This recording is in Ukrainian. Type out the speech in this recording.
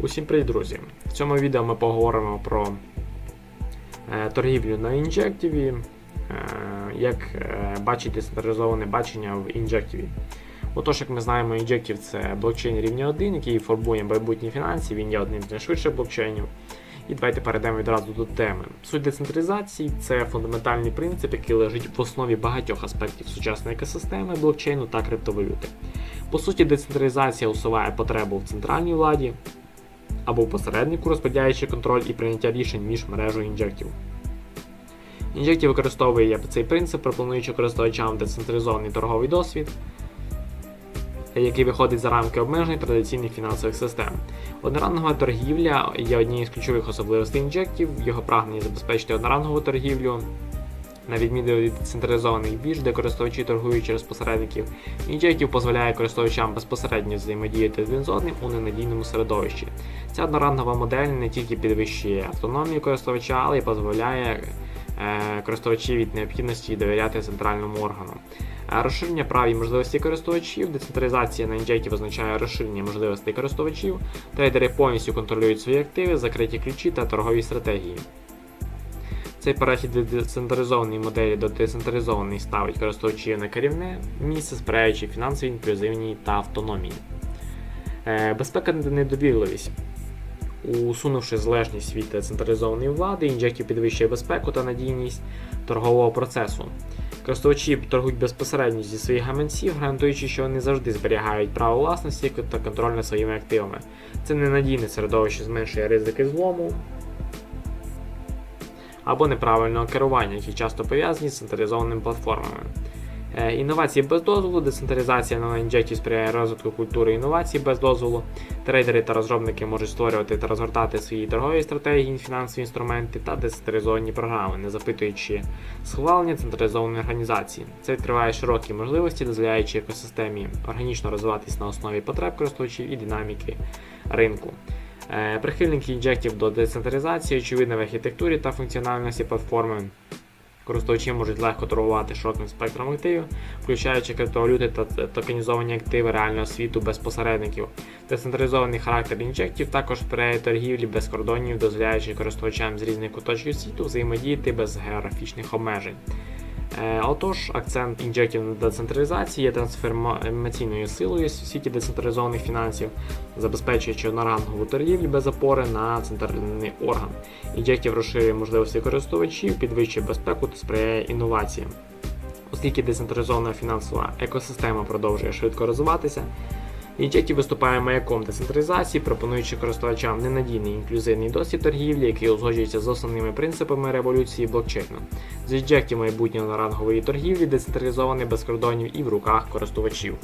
Усім привіт, друзі! В цьому відео ми поговоримо про е, торгівлю на інжективі, як е, бачить децентралізоване бачення в інжективі. Отож, як ми знаємо, інжектив це блокчейн рівня 1, який формує майбутні фінанси, він є одним з найшвидших блокчейнів. І давайте перейдемо відразу до теми. Суть децентралізації це фундаментальний принцип, який лежить в основі багатьох аспектів сучасної екосистеми блокчейну та криптовалюти. По суті, децентралізація усуває потребу в центральній владі або посереднику, розподіляючи контроль і прийняття рішень між мережею інжектів. Інжектів використовує цей принцип, пропонуючи користувачам децентралізований торговий досвід, який виходить за рамки обмежень традиційних фінансових систем. Одноранова торгівля є однією з ключових особливостей інжектів, його прагнення забезпечити однорангову торгівлю. На відміну від централізованих бірж, де користувачі торгують через посередників, інжектів дозволяє користувачам безпосередньо взаємодіяти з одним у ненадійному середовищі. Ця однорангова модель не тільки підвищує автономію користувача, але й дозволяє е, користувачі від необхідності довіряти центральному органу. Е, Розширення прав і можливостей користувачів. Децентралізація на інжекті означає розширення можливостей користувачів. Трейдери повністю контролюють свої активи, закриті ключі та торгові стратегії. Цей перехід від децентралізованої моделі до децентралізованої ставить користувачів на керівне місце, сприяючи фінансовій інклюзивній та автономії. Е, Безпека та недовірливість. Усунувши залежність від централізованої влади, інжектів підвищує безпеку та надійність торгового процесу. Користувачі торгують безпосередньо зі своїх гаманців, гарантуючи, що вони завжди зберігають право власності та контроль над своїми активами. Це ненадійне середовище зменшує ризики злому або неправильного керування, які часто пов'язані з централізованими платформами. Е, Інновації без дозволу, децентралізація на інжекті сприяє розвитку культури інновацій без дозволу. Трейдери та розробники можуть створювати та розгортати свої торгові стратегії, фінансові інструменти та децентралізовані програми, не запитуючи схвалення централізованої організації. Це відкриває широкі можливості, дозволяючи екосистемі органічно розвиватись на основі потреб користувачів і динаміки ринку. Е, Прихильники інжектів до децентралізації, очевидно в архітектурі та функціональності платформи. Користувачі можуть легко торгувати широким спектром активів, включаючи криптовалюти та токенізовані активи реального світу без посередників. Децентралізований характер інжектів також сприяє торгівлі без кордонів, дозволяючи користувачам з різних куточків світу взаємодіяти без географічних обмежень. Е, Отож, акцент інжектів на децентралізації є трансформаційною силою в світі децентралізованих фінансів, забезпечуючи однорангову торгівлю без опори на центральний орган. Інжектів розширює можливості користувачів, підвищує безпеку та сприяє інноваціям. Оскільки децентралізована фінансова екосистема продовжує швидко розвиватися, Інжектів виступає маяком децентралізації, пропонуючи користувачам ненадійний інклюзивний досвід торгівлі, який узгоджується з основними принципами революції блокчейну. З майбутнього майбутнього рангової торгівлі децентралізований без кордонів і в руках користувачів.